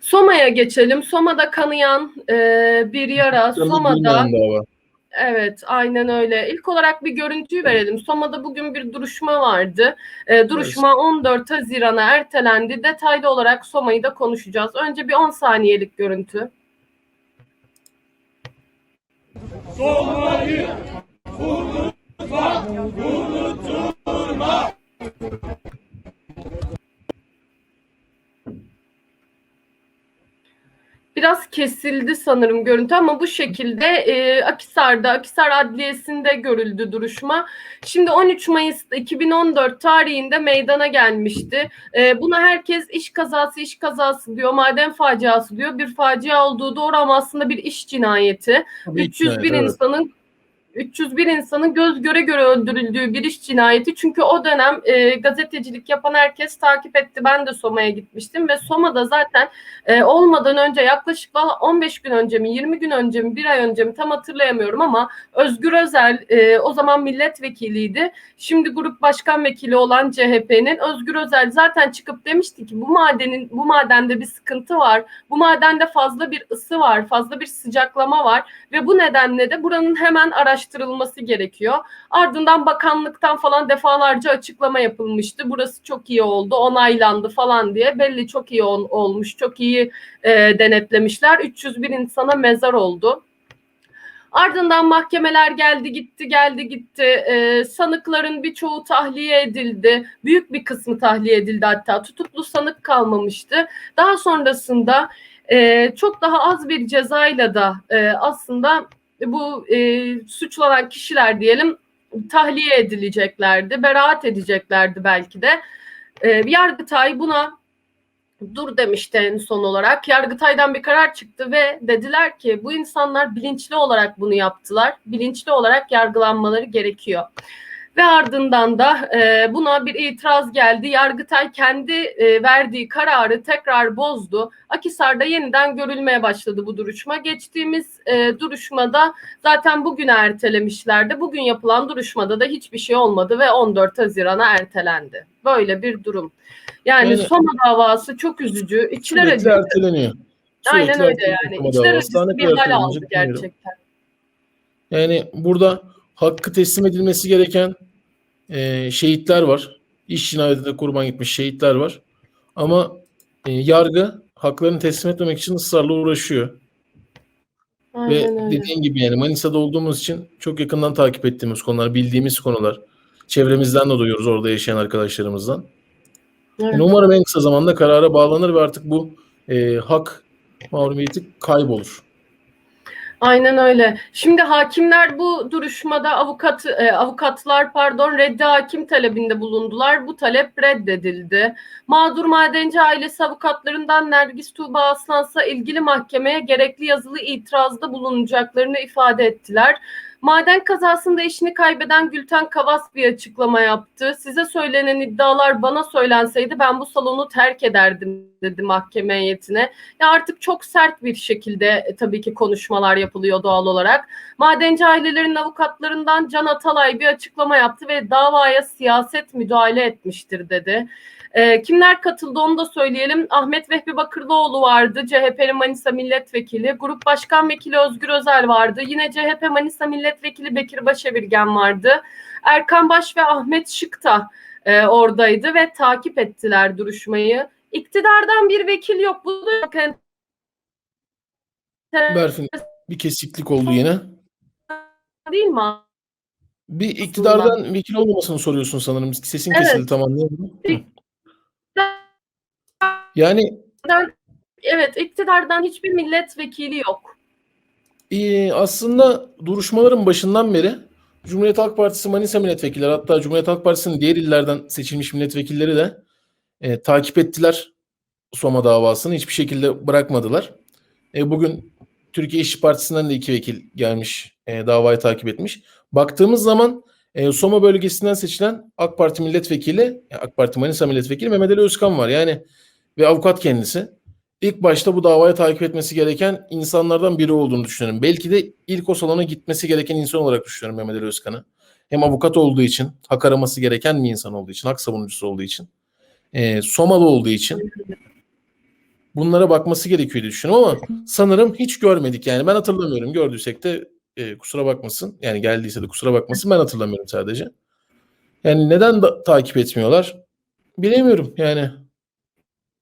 Soma'ya geçelim. Soma'da kanayan e, bir yara. Soma'da evet aynen öyle. İlk olarak bir görüntüyü verelim. Soma'da bugün bir duruşma vardı. E, duruşma 14 Haziran'a ertelendi. Detaylı olarak Soma'yı da konuşacağız. Önce bir 10 saniyelik görüntü. Biraz kesildi sanırım görüntü ama bu şekilde e, Akisar'da, Akisar Adliyesi'nde görüldü duruşma. Şimdi 13 Mayıs 2014 tarihinde meydana gelmişti. E, buna herkes iş kazası, iş kazası diyor, maden faciası diyor. Bir facia olduğu doğru ama aslında bir iş cinayeti. Tabii ki, 301 evet. insanın 301 insanın göz göre göre öldürüldüğü bir iş cinayeti. Çünkü o dönem e, gazetecilik yapan herkes takip etti. Ben de Soma'ya gitmiştim ve Soma'da zaten e, olmadan önce yaklaşık valla 15 gün önce mi 20 gün önce mi bir ay önce mi tam hatırlayamıyorum ama Özgür Özel e, o zaman milletvekiliydi. Şimdi grup başkan vekili olan CHP'nin Özgür Özel zaten çıkıp demişti ki bu madenin bu madende bir sıkıntı var. Bu madende fazla bir ısı var, fazla bir sıcaklama var ve bu nedenle de buranın hemen araştırılması gerekiyor. Ardından bakanlıktan falan defalarca açıklama yapılmıştı. Burası çok iyi oldu, onaylandı falan diye. Belli çok iyi ol- olmuş, çok iyi e, denetlemişler. 301 insana mezar oldu. Ardından mahkemeler geldi gitti geldi gitti. Ee, sanıkların birçoğu tahliye edildi. Büyük bir kısmı tahliye edildi hatta. Tutuklu sanık kalmamıştı. Daha sonrasında e, çok daha az bir cezayla da e, aslında bu e, suçlanan kişiler diyelim tahliye edileceklerdi. Beraat edeceklerdi belki de. E, Yargıtay buna dur demişti en son olarak. Yargıtay'dan bir karar çıktı ve dediler ki bu insanlar bilinçli olarak bunu yaptılar. Bilinçli olarak yargılanmaları gerekiyor. Ve ardından da e, buna bir itiraz geldi. Yargıtay kendi e, verdiği kararı tekrar bozdu. Akisar'da yeniden görülmeye başladı bu duruşma. Geçtiğimiz e, duruşmada zaten bugün ertelemişlerdi. Bugün yapılan duruşmada da hiçbir şey olmadı ve 14 Haziran'a ertelendi. Böyle bir durum. Yani Yani- Soma davası çok üzücü. İçler acısı. erteleniyor. Aynen Sürekli öyle erteleniyor yani. İçler acısı bir hal aldı gerçekten. Yani burada hakkı teslim edilmesi gereken e, şehitler var. İş cinayetinde kurban gitmiş şehitler var. Ama e, yargı haklarını teslim etmemek için ısrarla uğraşıyor. Ve Aynen öyle. dediğin gibi yani Manisa'da olduğumuz için çok yakından takip ettiğimiz konular, bildiğimiz konular. Çevremizden de duyuyoruz orada yaşayan arkadaşlarımızdan. Evet. Yani umarım en kısa zamanda karara bağlanır ve artık bu e, hak mahrumiyeti kaybolur. Aynen öyle. Şimdi hakimler bu duruşmada avukat e, avukatlar pardon reddi hakim talebinde bulundular. Bu talep reddedildi. Mağdur madenci ailesi avukatlarından Nergis Tuğba Aslansa ilgili mahkemeye gerekli yazılı itirazda bulunacaklarını ifade ettiler. Maden kazasında eşini kaybeden Gülten Kavas bir açıklama yaptı. Size söylenen iddialar bana söylenseydi ben bu salonu terk ederdim dedi mahkeme heyetine. Ya artık çok sert bir şekilde e, tabii ki konuşmalar yapılıyor doğal olarak. Madenci ailelerin avukatlarından Can Atalay bir açıklama yaptı ve davaya siyaset müdahale etmiştir dedi. E, kimler katıldı onu da söyleyelim. Ahmet Vehbi Bakırlıoğlu vardı. CHP'nin Manisa Milletvekili. Grup Başkan Vekili Özgür Özel vardı. Yine CHP Manisa Milletvekili Bekir Başevirgen vardı. Erkan Baş ve Ahmet Şık da e, oradaydı ve takip ettiler duruşmayı. İktidardan bir vekil yok. Bu da çok enteresan Berfin bir kesiklik oldu yine. değil mi? Bir iktidardan vekil olmamasını soruyorsun sanırım. Sesin Evet. kesildi tam anlayamadım. Hı. Yani Evet, iktidardan hiçbir milletvekili yok. E, aslında duruşmaların başından beri Cumhuriyet Halk Partisi Manisa milletvekilleri hatta Cumhuriyet Halk Partisi'nin diğer illerden seçilmiş milletvekilleri de e, takip ettiler Soma davasını. Hiçbir şekilde bırakmadılar. E, bugün Türkiye İşçi Partisi'nden de iki vekil gelmiş e, davayı takip etmiş. Baktığımız zaman e, Soma bölgesinden seçilen AK Parti milletvekili, e, AK Parti Manisa milletvekili Mehmet Ali Özkan var. Yani ve avukat kendisi. İlk başta bu davayı takip etmesi gereken insanlardan biri olduğunu düşünüyorum. Belki de ilk o salona gitmesi gereken insan olarak düşünüyorum Mehmet Ali Özkan'ı. Hem avukat olduğu için, hak araması gereken bir insan olduğu için, hak savunucusu olduğu için, e, Somalı olduğu için bunlara bakması gerekiyor diye düşünüyorum ama sanırım hiç görmedik yani ben hatırlamıyorum gördüysek de e, kusura bakmasın yani geldiyse de kusura bakmasın ben hatırlamıyorum sadece. Yani neden da, takip etmiyorlar bilemiyorum yani